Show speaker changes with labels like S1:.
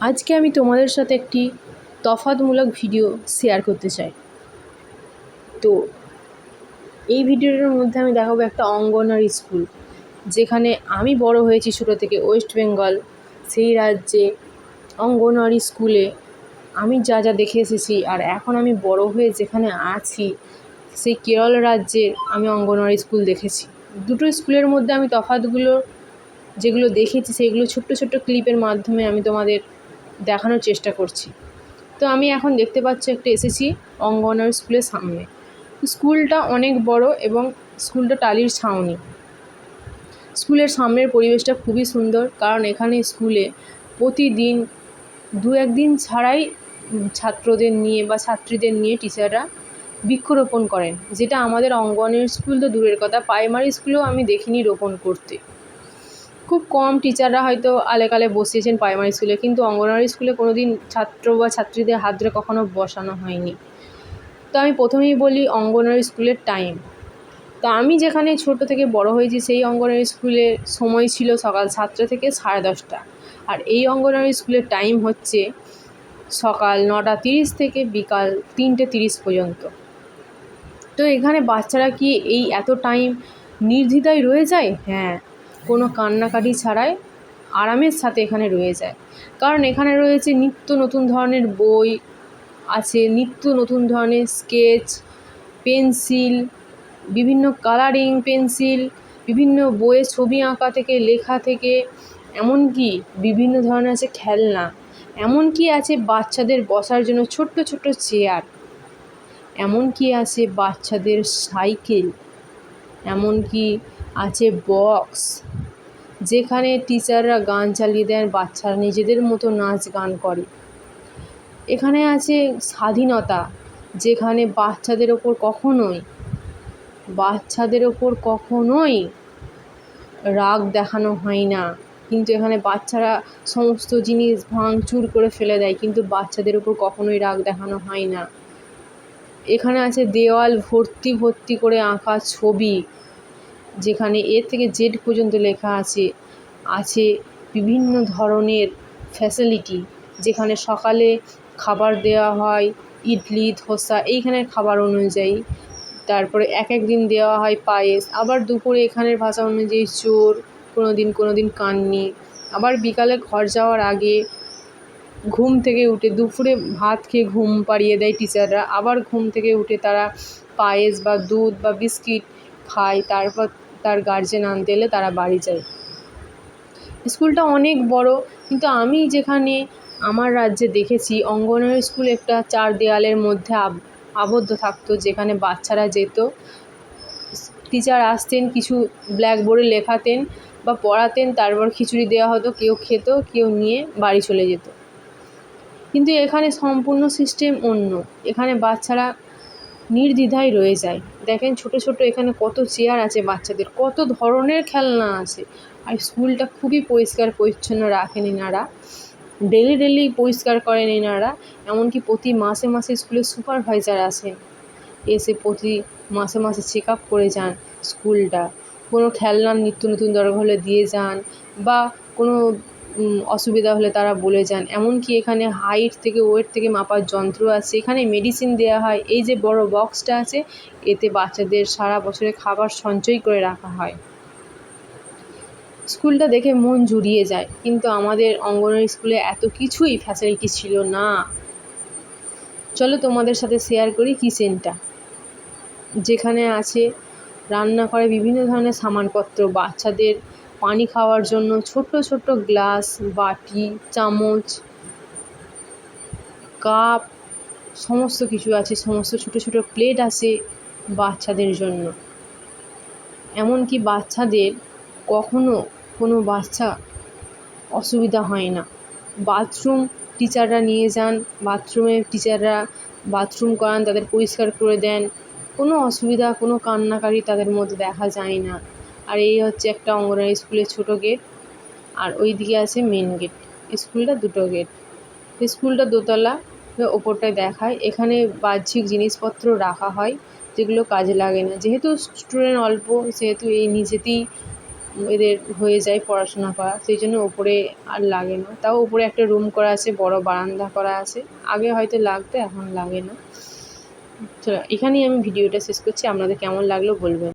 S1: আজকে আমি তোমাদের সাথে একটি তফাৎমূলক ভিডিও শেয়ার করতে চাই। তো এই ভিডিওটার মধ্যে আমি দেখাবো একটা অঙ্গনওয়াড়ি স্কুল, যেখানে আমি বড় হয়েছি ছোটো থেকে ওয়েস্ট বেঙ্গল, সেই রাজ্যে অঙ্গনওয়াড়ি স্কুলে আমি যা যা দেখে এসেছি আর এখন আমি বড় হয়ে যেখানে আছি, সেই কেরল রাজ্যে আমি অঙ্গনওয়াড়ি স্কুল দেখেছি। দুটো স্কুলের মধ্যে আমি তফাৎগুলো যেগুলো দেখেছি সেগুলো ছোট্ট ছোট্ট ক্লিপের মাধ্যমে আমি তোমাদের দেখানোর চেষ্টা করছি। তো আমি এখন দেখতে পাচ্ছি একটা এসেছি অঙ্গনওয়াড়ি স্কুলের সামনে। স্কুলটা অনেক বড় এবং স্কুলটা টালির ছাউনি। স্কুলের সামনের পরিবেশটা খুবই সুন্দর কারণ এখানে স্কুলে প্রতিদিন দু একদিন ছাড়াই ছাত্রদের নিয়ে বা ছাত্রীদের নিয়ে টিচাররা বৃক্ষরোপণ করেন। যেটা আমাদের অঙ্গনের স্কুল তো দূরের কথা। প্রাইমারি স্কুলেও আমি দেখিনি রোপণ করতে। খুব কম টিচাররা হয়তো আলেকালে বসিয়েছেন প্রাইমারি স্কুলে কিন্তু অঙ্গনওয়াড়ি স্কুলে কোনো দিন ছাত্র বা ছাত্রীদের হাত ধরে কখনো বসানো হয়নি। তো আমি প্রথমেই বলি অঙ্গনওয়াড়ি স্কুলের টাইম তো আমি যেখানে ছোট থেকে বড় হয়েছি, সেই অঙ্গনওয়াড়ি স্কুলের সময় ছিল সকাল সাতটা থেকে সাড়ে দশটা। আর এই অঙ্গনওয়াড়ি স্কুলের টাইম হচ্ছে সকাল নটা তিরিশ থেকে বিকাল তিনটে তিরিশ পর্যন্ত। তো এখানে বাচ্চারা কি এই এত টাইম নির্দ্বিধায় রয়ে যায়? হ্যাঁ কোনো কান্নাকাটি ছাড়াই আরামের সাথে এখানে রয়ে যায়। কারণ এখানে রয়েছে নিত্য নতুন ধরনের বই, আছে নিত্য নতুন ধরনের স্কেচ, পেন্সিল, বিভিন্ন কালারিং পেন্সিল, বিভিন্ন বইয়ে ছবি আঁকা থেকে, লেখা থেকে, এমনকি বিভিন্ন ধরনের আছে খেলনা, এমনকি আছে বাচ্চাদের বসার জন্য ছোট্ট ছোট্ট চেয়ার, এমনকি আছে বাচ্চাদের সাইকেল, এমনকি আছে বক্স, যেখানে টিচাররা গান চালিয়ে দেন, বাচ্চারা নিজেদের মতো নাচ গান করে। এখানে আছে স্বাধীনতা, যেখানে বাচ্চাদের ওপর কখনোই, বাচ্চাদের ওপর কখনোই রাগ দেখানো হয় না। কিন্তু এখানে বাচ্চারা সমস্ত জিনিস ভাঙচুর করে ফেলে দেয়, কিন্তু বাচ্চাদের ওপর কখনোই রাগ দেখানো হয় না। এখানে আছে দেওয়াল ভর্তি ভর্তি করে আঁকা ছবি যেখানে এ থেকে জেড পর্যন্ত লেখা আছে আছে বিভিন্ন ধরনের ফ্যাসিলিটি যেখানে সকালে খাবার দেওয়া হয়, ইডলি, ধোসা এইখানের খাবার অনুযায়ী। তারপরে এক এক দিন দেওয়া হয় পায়েস। আবার দুপুরে এখানের ভাষা অনুযায়ী চোর কোনো দিন কোনো দিন কান্নি। আবার বিকালে ঘর যাওয়ার আগে ঘুম থেকে উঠে দুপুরে ভাত খেয়ে ঘুম পাড়িয়ে দেয় টিচাররা আবার ঘুম থেকে উঠে তারা পায়েস বা দুধ বা বিস্কিট খায়। তারপর তার গার্জেন আনতে এলে তারা বাড়ি যায়। স্কুলটা অনেক বড়, কিন্তু আমি যেখানে আমার রাজ্যে দেখেছি, অঙ্গনওয়াড়ি স্কুল একটা চার দেওয়ালের মধ্যে আবদ্ধ থাকতো, যেখানে বাচ্চারা যেত। টিচার আসতেন, কিছু ব্ল্যাকবোর্ডে লেখাতেন বা পড়াতেন, তারপর খিচুড়ি দেওয়া হতো, কেউ খেত, কেউ নিয়ে বাড়ি চলে যেত। কিন্তু এখানে সম্পূর্ণ সিস্টেম অন্য। এখানে বাচ্চারা নির্দ্বিধায় রয়ে যায়। দেখেন ছোট ছোট এখানে কত চেয়ার আছে বাচ্চাদের, কত ধরনের খেলনা আছে। আর স্কুলটা খুবই পরিষ্কার পরিচ্ছন্ন রাখেন এনারা। ডেলি ডেলি পরিষ্কার করেন এনারা। এমনকি প্রতি মাসে মাসে স্কুলের সুপারভাইজার আসেন। এসে প্রতি মাসে মাসে চেক আপ করে যান স্কুলটা। কোনো খেলনার নিত্য নতুন দরকার হলে দিয়ে যান বা কোনো অসুবিধা হলে তারা বলে যান। এমনকি এখানে হাইট থেকে ওয়েট থেকে মাপার যন্ত্র আছে। এখানে মেডিসিন দেওয়া হয়। এই যে বড় বক্সটা আছে, এতে বাচ্চাদের সারা বছরে খাবার সঞ্চয় করে রাখা হয়। স্কুলটা দেখে মন জুড়িয়ে যায়। কিন্তু আমাদের অঙ্গনওয়াড়ি স্কুলে এত কিছুই ফ্যাসিলিটি ছিল না। চলো তোমাদের সাথে শেয়ার করি কিচেনটা যেখানে আছে, রান্না করে বিভিন্ন ধরনের সামানপত্র। বাচ্চাদের পানি খাওয়ার জন্য ছোট্ট ছোট্ট গ্লাস, বাটি, চামচ, কাপ, সমস্ত কিছু আছে, সমস্ত ছোটো ছোটো প্লেট আছে বাচ্চাদের জন্য। এমনকি বাচ্চাদের কখনো কোনো বাচ্চা অসুবিধা হয় না। বাথরুম টিচাররা নিয়ে যান বাথরুমে টিচাররা বাথরুম করান, তাদের পরিষ্কার করে দেন। কোনো অসুবিধা, কোনো কান্নাকাটি তাদের মধ্যে দেখা যায় না। আর এই হচ্ছে একটা অঙ্গনওয়াড়ি স্কুলের ছোটো গেট, আর ওই দিকে আছে মেন গেট স্কুলটা দুটো গেট স্কুলটা দোতলা ওপরটায় দেখায়। এখানে বাহ্যিক জিনিসপত্র রাখা হয়, যেগুলো কাজে লাগে না। যেহেতু স্টুডেন্ট অল্প, সেহেতু এই নিজেতেই এদের হয়ে যায় পড়াশোনা করা, সেই জন্য ওপরে আর লাগে না। তাও ওপরে একটা রুম করা আছে, বড় বারান্দা করা আছে। আগে হয়তো লাগতো, এখন লাগে না। তো এখানেই আমি ভিডিওটা শেষ করছি। আপনাদের কেমন লাগল বলবেন।